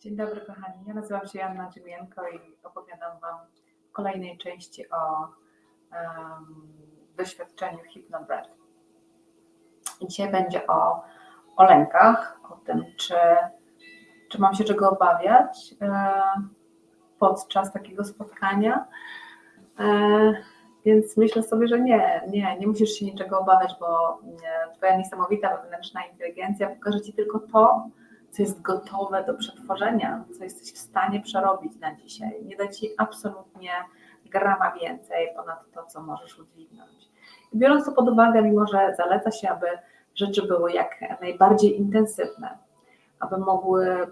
Dzień dobry kochani, ja nazywam się Joanna Dziemienko i opowiadam Wam w kolejnej części o um, doświadczeniu HypnoBreath. Dzisiaj będzie o, o lękach, o tym, czy, czy mam się czego obawiać e, podczas takiego spotkania. E, więc myślę sobie, że nie, nie, nie musisz się niczego obawiać, bo nie, Twoja niesamowita wewnętrzna inteligencja pokaże Ci tylko to, co jest gotowe do przetworzenia, co jesteś w stanie przerobić na dzisiaj. Nie da ci absolutnie grama więcej ponad to, co możesz udźwignąć. Biorąc to pod uwagę, mimo że zaleca się, aby rzeczy były jak najbardziej intensywne, aby mogły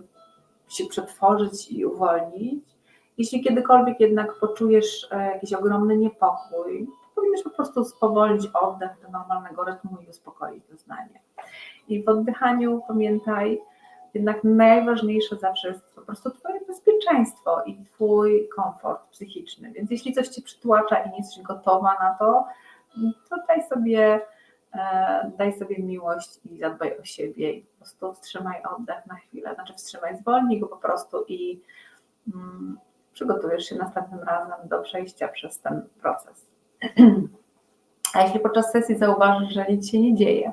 się przetworzyć i uwolnić, jeśli kiedykolwiek jednak poczujesz e, jakiś ogromny niepokój, powinieneś po prostu spowolnić oddech do normalnego rytmu i uspokoić doznanie. I w oddychaniu pamiętaj, jednak najważniejsze zawsze jest po prostu Twoje bezpieczeństwo i Twój komfort psychiczny. Więc jeśli coś Cię przytłacza i nie jesteś gotowa na to, to daj sobie, e, daj sobie miłość i zadbaj o siebie i po prostu wstrzymaj oddech na chwilę. Znaczy wstrzymaj, zwolnij go po prostu i mm, przygotujesz się następnym razem do przejścia przez ten proces. A jeśli podczas sesji zauważysz, że nic się nie dzieje,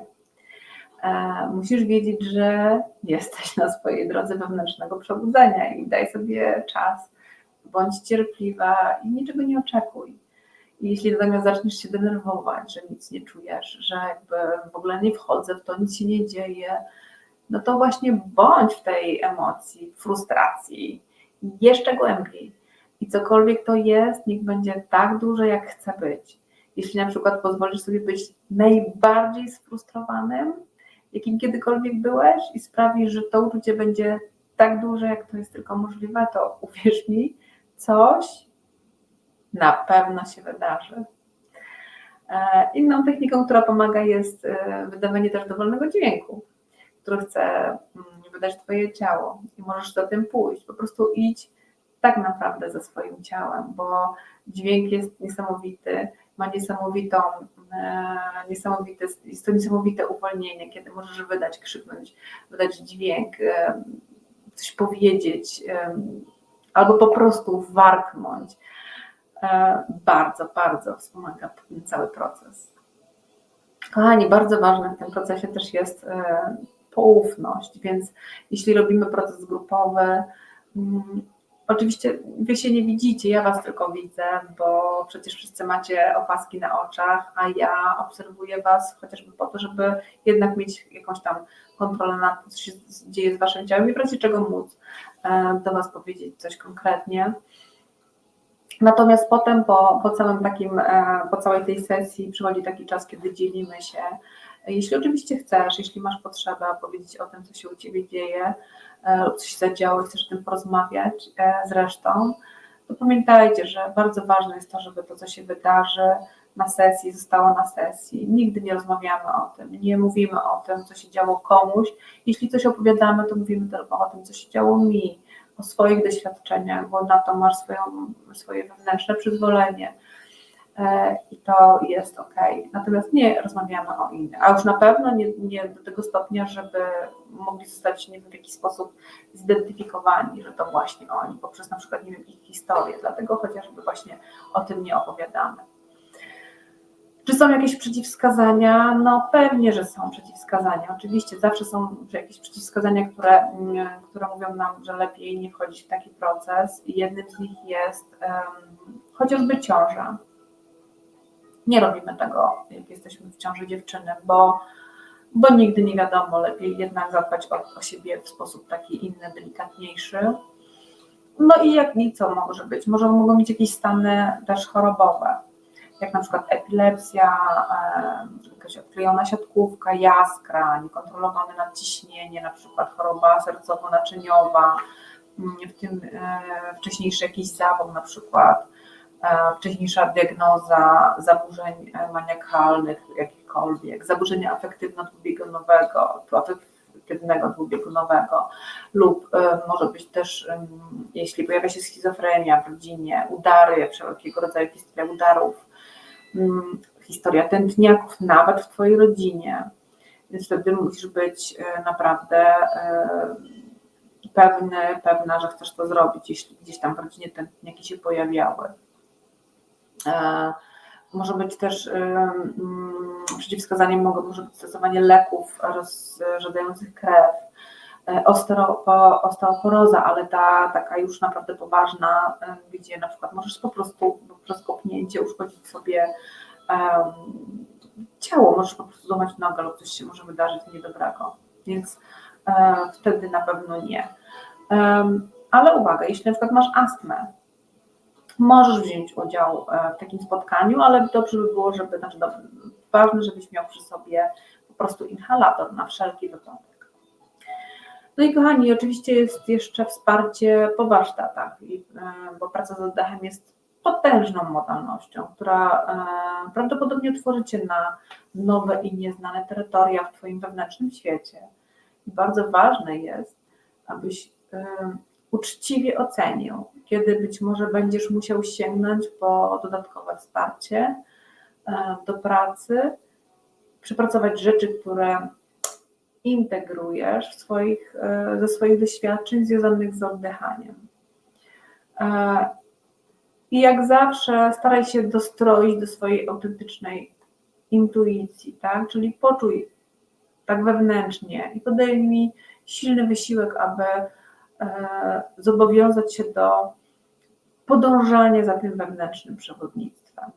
musisz wiedzieć, że jesteś na swojej drodze wewnętrznego przebudzenia i daj sobie czas, bądź cierpliwa i niczego nie oczekuj. I jeśli natomiast zaczniesz się denerwować, że nic nie czujesz, że jakby w ogóle nie wchodzę w to, nic się nie dzieje, no to właśnie bądź w tej emocji, frustracji, jeszcze głębiej. I cokolwiek to jest, niech będzie tak duże, jak chce być. Jeśli na przykład pozwolisz sobie być najbardziej sfrustrowanym, jakim kiedykolwiek byłeś i sprawisz, że to uczucie będzie tak duże, jak to jest tylko możliwe, to uwierz mi, coś na pewno się wydarzy. E, inną techniką, która pomaga, jest e, wydawanie też dowolnego dźwięku, który chce mm, wydać Twoje ciało i możesz za tym pójść. Po prostu idź tak naprawdę ze swoim ciałem, bo dźwięk jest niesamowity, ma niesamowitą, niesamowite, jest to niesamowite uwolnienie, kiedy możesz wydać, krzyknąć, wydać dźwięk, e, coś powiedzieć, e, albo po prostu warknąć. Bardzo, bardzo wspomaga cały proces. Kochani, bardzo ważne w tym procesie też jest poufność, więc jeśli robimy proces grupowy, mm, Oczywiście wy się nie widzicie, ja was tylko widzę, bo przecież wszyscy macie opaski na oczach, a ja obserwuję was chociażby po to, żeby jednak mieć jakąś tam kontrolę nad tym, co się dzieje z waszym ciałem i w razie czego móc e, do was powiedzieć coś konkretnie. Natomiast potem po, po całym takim, e, po całej tej sesji przychodzi taki czas, kiedy dzielimy się. Jeśli oczywiście chcesz, jeśli masz potrzebę powiedzieć o tym, co się u ciebie dzieje, E, lub coś zadziało i chcesz o tym porozmawiać e, z resztą, to pamiętajcie, że bardzo ważne jest to, żeby to, co się wydarzy na sesji, zostało na sesji. Nigdy nie rozmawiamy o tym, nie mówimy o tym, co się działo komuś. Jeśli coś opowiadamy, to mówimy tylko o tym, co się działo mi, o swoich doświadczeniach, bo na to masz swoją, swoje wewnętrzne przyzwolenie. E, i to jest ok. Natomiast nie rozmawiamy o innych, a już na pewno nie, nie do tego stopnia, żeby mogli zostać nie wiem, w jakiś sposób zidentyfikowani, że to właśnie oni, poprzez na przykład nie wiem, ich historię, dlatego chociażby właśnie o tym nie opowiadamy. Czy są jakieś przeciwwskazania? No pewnie, że są przeciwwskazania. Oczywiście zawsze są jakieś przeciwwskazania, które, mm, które mówią nam, że lepiej nie wchodzić w taki proces. Jednym z nich jest um, chociażby ciąża nie robimy tego, jak jesteśmy w ciąży dziewczyny, bo, bo nigdy nie wiadomo, lepiej jednak zadbać o, o siebie w sposób taki inny, delikatniejszy. No i jak i co może być? Może mogą mieć jakieś stany też chorobowe, jak na przykład epilepsja, jakaś odklejona siatkówka, jaskra, niekontrolowane nadciśnienie, na przykład choroba sercowo-naczyniowa, mm, w tym e, wcześniejszy jakiś zawód na przykład, wcześniejsza diagnoza zaburzeń e, maniakalnych jakichkolwiek, zaburzenia afektywno-dwubiegunowego, afektywnego dwubiegunowego lub e, może być też, jeśli pojawia się schizofrenia w rodzinie, udary, wszelkiego rodzaju historia udarów, historia tętniaków nawet w Twojej rodzinie, więc wtedy musisz być naprawdę pewny, pewna, że chcesz to zrobić, jeśli gdzieś tam w rodzinie tętniaki się pojawiały. E, może być też um, przeciwwskazaniem mogą, może być stosowanie leków rozrzedzających krew, e, osteoporoza, ale ta taka już naprawdę poważna, gdzie na przykład możesz po prostu przez kopnięcie uszkodzić sobie ciało, możesz po prostu złamać nogę lub coś się może wydarzyć niedobrego, więc e, wtedy na pewno nie. E, ale uwaga, jeśli na przykład masz astmę, możesz wziąć udział e, w takim spotkaniu, ale dobrze by było, żeby, znaczy dobrze, ważne, żebyś miał przy sobie po prostu inhalator na wszelki wypadek. No i kochani, oczywiście jest jeszcze wsparcie po warsztatach, e, bo praca z oddechem jest potężną modalnością, która e, prawdopodobnie otworzy Cię na nowe i nieznane terytoria w Twoim wewnętrznym świecie. I bardzo ważne jest, abyś uczciwie ocenił, kiedy być może będziesz musiał sięgnąć po dodatkowe wsparcie e, do pracy, przepracować rzeczy, które integrujesz swoich, e, ze swoich doświadczeń związanych z oddychaniem. E, I jak zawsze staraj się dostroić do swojej autentycznej intuicji, tak? Czyli poczuj tak wewnętrznie i podejmij silny wysiłek, aby zobowiązać się do podążania za tym wewnętrznym przewodnictwem.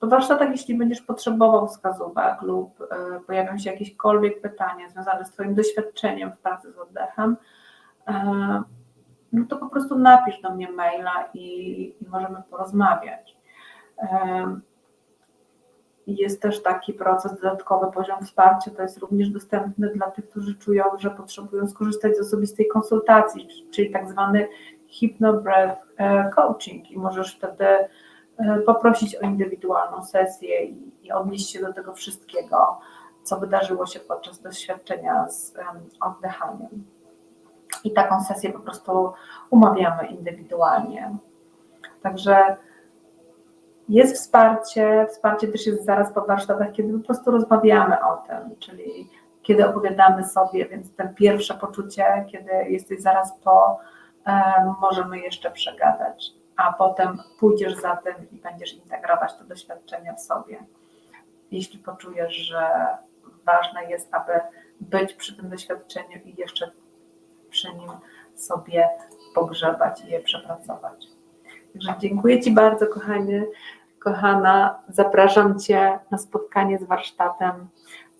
Po warsztatach, jeśli będziesz potrzebował wskazówek lub e, pojawią się jakiekolwiek pytania związane z Twoim doświadczeniem w pracy z oddechem, e, no to po prostu napisz do mnie maila i, i możemy porozmawiać. Jest też taki proces, dodatkowy poziom wsparcia, to jest również dostępny dla tych, którzy czują, że potrzebują skorzystać z osobistej konsultacji, czyli tak zwany hypnobreath e, coaching i możesz wtedy e, poprosić o indywidualną sesję i, odnieść się do tego wszystkiego, co wydarzyło się podczas doświadczenia z oddychaniem. I taką sesję po prostu umawiamy indywidualnie. Także jest wsparcie, wsparcie też jest zaraz po warsztatach, kiedy po prostu rozmawiamy o tym, czyli kiedy opowiadamy sobie, więc to pierwsze poczucie, kiedy jesteś zaraz po, możemy jeszcze przegadać, a potem pójdziesz za tym i będziesz integrować to doświadczenie w sobie. Jeśli poczujesz, że ważne jest, aby być przy tym doświadczeniu i jeszcze przy nim sobie pogrzebać i je przepracować. Także dziękuję Ci bardzo, kochany kochana, zapraszam Cię na spotkanie z warsztatem.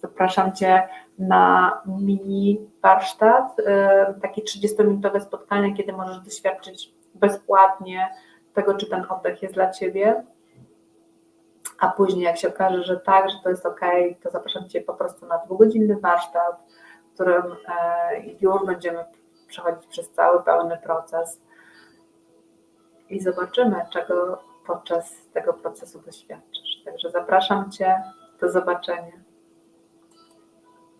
Zapraszam Cię na mini warsztat, y, takie 30-minutowe spotkanie, kiedy możesz doświadczyć bezpłatnie tego, czy ten oddech jest dla Ciebie. A później, jak się okaże, że tak, że to jest ok, to zapraszam Cię po prostu na dwugodzinny warsztat, w którym e, już będziemy przechodzić przez cały pełny proces i zobaczymy, czego podczas tego procesu doświadczysz. Także zapraszam Cię, do zobaczenia.